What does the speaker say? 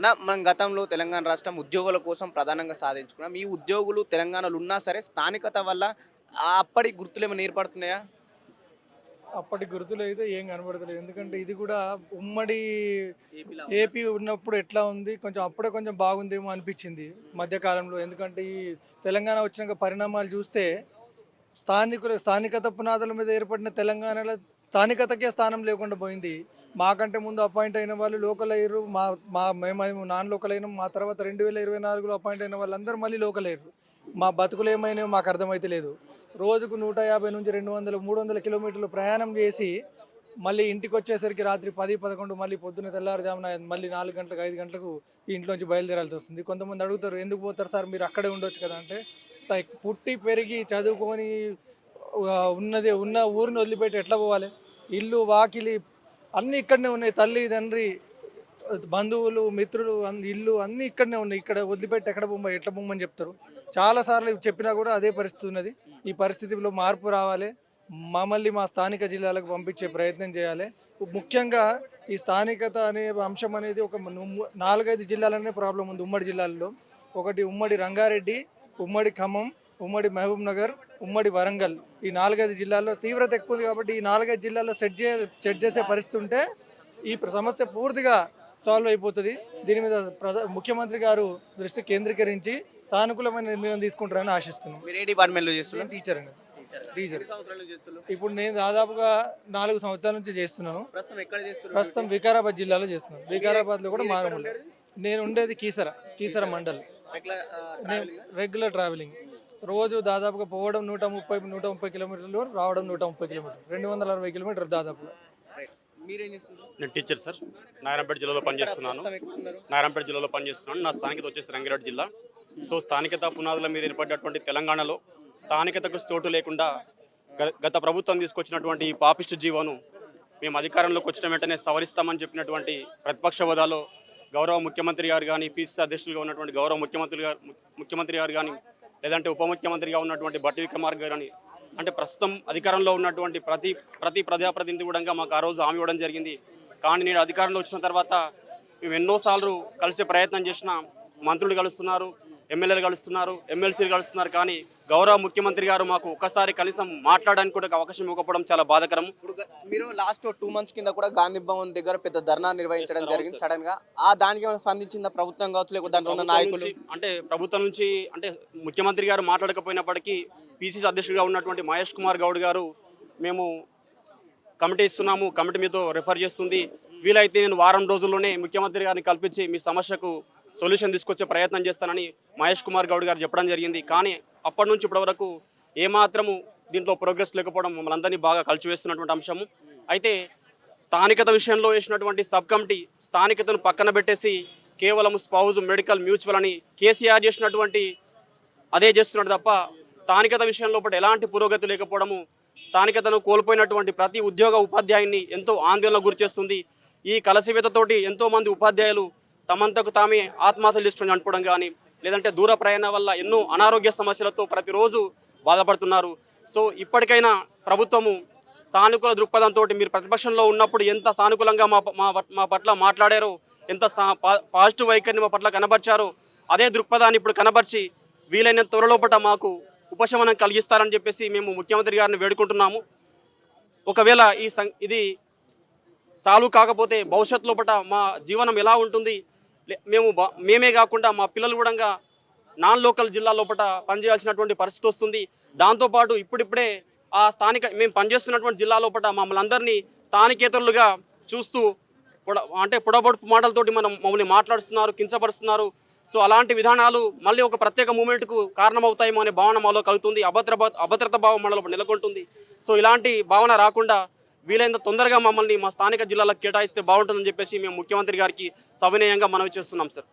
అన్న మనం గతంలో తెలంగాణ రాష్ట్రం ఉద్యోగుల కోసం ప్రధానంగా సాధించుకున్నాం. ఈ ఉద్యోగులు తెలంగాణలో ఉన్నా సరే స్థానికత వల్ల అప్పటి గుర్తులు ఏమైనా ఏర్పడుతున్నాయా? అప్పటి గుర్తులు అయితే ఏం కనబడతలేదు ఎందుకంటే ఇది కూడా ఉమ్మడి ఏపీ ఉన్నప్పుడు ఎట్లా ఉంది కొంచెం అప్పుడే కొంచెం బాగుందేమో అనిపించింది మధ్యకాలంలో. ఎందుకంటే ఈ తెలంగాణ వచ్చినాక పరిణామాలు చూస్తే స్థానికుల స్థానికత పునాదుల మీద ఏర్పడిన తెలంగాణలో స్థానికతకే స్థానం లేకుండా పోయింది. మాకంటే ముందు అపాయింట్ అయిన వాళ్ళు లోకల్ అయ్యారు. మా మా మేము నాన్ లోకల్ అయినాం. మా తర్వాత రెండు వేల ఇరవై నాలుగులో అపాయింట్ అయిన వాళ్ళందరూ మళ్ళీ లోకల్ అయ్యారు. మా బతుకులు ఏమైనాయో మాకు అర్థమైతే లేదు. రోజుకు నూట యాభై నుంచి రెండు వందల మూడు వందల కిలోమీటర్లు ప్రయాణం చేసి మళ్ళీ ఇంటికి వచ్చేసరికి రాత్రి పది పదకొండు మళ్ళీ పొద్దున్న తెల్లారుజామున మళ్ళీ నాలుగు గంటలకు ఐదు గంటలకు ఈ ఇంట్లోంచి బయలుదేరాల్సి వస్తుంది. కొంతమంది అడుగుతారు ఎందుకు పోతారు సార్? మీరు అక్కడే ఉండొచ్చు కదా? అంటే స్థాయి పుట్టి పెరిగి చదువుకొని ఉన్నది ఉన్న ఊరిని వదిలిపెట్టి ఎట్లా పోవాలి? ఇల్లు వాకిలి అన్నీ ఇక్కడనే ఉన్నాయి. తల్లి తండ్రి బంధువులు మిత్రులు ఇల్లు అన్నీ ఇక్కడనే ఉన్నాయి. ఇక్కడ వదిలిపెట్టి ఎక్కడ బొమ్మ ఎట్లా బొమ్మని చెప్తారు. చాలాసార్లు చెప్పినా కూడా అదే పరిస్థితి ఉన్నది. ఈ పరిస్థితిలో మార్పు రావాలి. మమ్మల్ని మా స్థానిక జిల్లాలకు పంపించే ప్రయత్నం చేయాలి. ముఖ్యంగా ఈ స్థానికత అనే అంశం అనేది ఒక నాలుగైదు జిల్లాలనే ప్రాబ్లం ఉంది. ఉమ్మడి జిల్లాల్లో. ఒకటి ఉమ్మడి రంగారెడ్డి ఉమ్మడి ఖమ్మం ఉమ్మడి మహబూబ్ నగర్ ఉమ్మడి వరంగల్. ఈ నాలుగైదు జిల్లాల్లో తీవ్రత ఎక్కువ ఉంది కాబట్టి ఈ నాలుగైదు జిల్లాల్లో సెట్ చే సెట్ చేసే పరిస్థితి ఉంటే ఈ సమస్య పూర్తిగా సాల్వ్ అయిపోతుంది. దీని మీద ముఖ్యమంత్రి గారు దృష్టి కేంద్రీకరించి సానుకూలమైన నిర్ణయం తీసుకుంటారని ఆశిస్తున్నాం. మీరు ఏ డిపార్ట్మెంట్లో చేస్తున్నారు? నేను టీచర్ అండి. టీచర్. ఇప్పుడు నేను దాదాపుగా నాలుగు సంవత్సరాల నుంచి చేస్తున్నాను. ప్రస్తుతం వికారాబాద్ జిల్లాలో చేస్తున్నాను. వికారాబాద్లో కూడా మారమూల. నేను ఉండేది కీసర కీసర మండల్. రెగ్యులర్ ట్రావెలింగ్ రోజు దాదాపుగా పోవడం నూట ముప్పై నూట ముప్పై కిలోమీటర్లు రావడం నూట ముప్పై కిలోమీటర్లు. రెండు వందల అరవై కిలోమీటర్లు దాదాపుగా. రైట్. మీరేం చేస్తున్నారు? నేను టీచర్ సార్. నారాయణపేట జిల్లాలో పనిచేస్తున్నాను? నారాయణపేట జిల్లాలో పనిచేస్తున్నాను. నా స్థానికత వచ్చేసి రంగారెడ్డి జిల్లా. సో స్థానికత పునాదుల మీద ఏర్పడినటువంటి తెలంగాణలో స్థానికతకు చోటు లేకుండా గ- గత ప్రభుత్వం తీసుకొచ్చినటువంటి ఈ పాపిష్టి జీవోను మేము అధికారంలోకి వచ్చిన వెంటనే సవరిస్తామని చెప్పినటువంటి ప్రతిపక్ష హోదాలో గౌరవ ముఖ్యమంత్రి గారు కానీ పీసీసీ అధ్యక్షులుగా ఉన్నటువంటి గౌరవ ముఖ్యమంత్రి గారు ముఖ్యమంత్రి గారు కానీ లేదంటే ఉప ముఖ్యమంత్రిగా ఉన్నటువంటి బట్టి విక్రమార్క గారు అంటే ప్రస్తుతం అధికారంలో ఉన్నటువంటి ప్రతి ప్రతి ప్రజాప్రతినిధి కూడా మాకు ఆ రోజు హామీ ఇవ్వడం జరిగింది. కానీ నేను అధికారంలో వచ్చిన తర్వాత మేము ఎన్నోసార్లు కలిసే ప్రయత్నం చేసిన మంత్రులు కలుస్తున్నారు. ఎమ్మెల్యేలు కలుస్తున్నారు ఎమ్మెల్సీలు కలుస్తున్నారు. కానీ గౌరవ ముఖ్యమంత్రి గారు మాకు ఒక్కసారి కనీసం మాట్లాడడానికి కూడా అవకాశం ఇవ్వకపోవడం చాలా బాధాకరం. మీరు లాస్ట్ టూ మంత్స్ కింద కూడా గాంధీ భవన్ దగ్గర పెద్ద ధర్నా నిర్వహించడం జరిగింది సడన్గా. ఆ దానికి ఏమైనా స్పందించిందా ప్రభుత్వం కావచ్చు లేకపోతే దాంట్లో ఉన్న నాయకులు? అంటే ప్రభుత్వం నుంచి అంటే ముఖ్యమంత్రి గారు మాట్లాడకపోయినప్పటికీ పిసిసి అధ్యక్షుడిగా ఉన్నటువంటి మహేష్ కుమార్ గౌడ్ గారు మేము కమిటీ ఇస్తున్నాము కమిటీ మీతో రెఫర్ చేస్తుంది. వీలైతే నేను వారం రోజుల్లోనే ముఖ్యమంత్రి గారిని కల్పించి మీ సమస్యకు సొల్యూషన్ తీసుకొచ్చే ప్రయత్నం చేస్తానని మహేష్ కుమార్ గౌడ్ గారు చెప్పడం జరిగింది. కానీ అప్పటి నుంచి ఇప్పటి వరకు ఏమాత్రము దీంట్లో ప్రోగ్రెస్ లేకపోవడం మమ్మల్ని అందరినీ బాగా కలిచివేస్తున్నటువంటి అంశము. అయితే స్థానికత విషయంలో వేసినటువంటి సబ్ కమిటీ స్థానికతను పక్కన పెట్టేసి కేవలం స్పౌజ్ మెడికల్ మ్యూచువల్ అని కేసీఆర్ చేసినటువంటి అదే చేస్తున్నాడు తప్ప స్థానికత విషయంలో ఎలాంటి పురోగతి లేకపోవడము స్థానికతను కోల్పోయినటువంటి ప్రతి ఉద్యోగ ఉపాధ్యాయుని ఎంతో ఆందోళన గురిచేస్తుంది. ఈ కలసివేతతోటి ఎంతో మంది ఉపాధ్యాయులు తమంతకు తామే ఆత్మహత్యలు చేసుకుని అనుకోవడం కానీ లేదంటే దూర ప్రయాణం వల్ల ఎన్నో అనారోగ్య సమస్యలతో ప్రతిరోజు బాధపడుతున్నారు. సో ఇప్పటికైనా ప్రభుత్వము సానుకూల దృక్పథంతో మీరు ప్రతిపక్షంలో ఉన్నప్పుడు ఎంత సానుకూలంగా మా మా మా పట్ల మాట్లాడారో ఎంత సా- పా- పాజిటివ్ వైఖరిని మా పట్ల కనబర్చారో అదే దృక్పథాన్ని ఇప్పుడు కనబర్చి వీలైన త్వరలోపట మాకు ఉపశమనం కలిగిస్తారని చెప్పేసి మేము ముఖ్యమంత్రి గారిని వేడుకుంటున్నాము. ఒకవేళ ఈ సం ఇది సాల్వ్ కాకపోతే భవిష్యత్ లోపట మా జీవనం ఎలా ఉంటుంది మేము బా- మేమే కాకుండా మా పిల్లలు కూడా నాన్ లోకల్ జిల్లా లోపల పనిచేయాల్సినటువంటి పరిస్థితి వస్తుంది. దాంతోపాటు ఇప్పుడిప్పుడే ఆ స్థానిక మేము పనిచేస్తున్నటువంటి జిల్లా లోపల మమ్మల్ని అందరినీ స్థానికేతరులుగా చూస్తూ పొడ అంటే పొడబొడుపు మాటలతోటి మనం మమ్మల్ని మాట్లాడుతున్నారు కించపరుస్తున్నారు. సో అలాంటి విధానాలు మళ్ళీ ఒక ప్రత్యేక మూమెంట్కు కారణమవుతాయేమో అనే భావన మాలో కలుగుతుంది. అభద్ర అభద్రత భావం మనలో నెలకొంటుంది. సో ఇలాంటి భావన రాకుండా వీలైనంత తొందరగా మమ్మల్ని మా స్థానిక జిల్లాలకు కేటాయిస్తే బాగుంటుందని చెప్పేసి మేము ముఖ్యమంత్రి గారికి సవినయంగా మనవి చేస్తున్నాం సార్.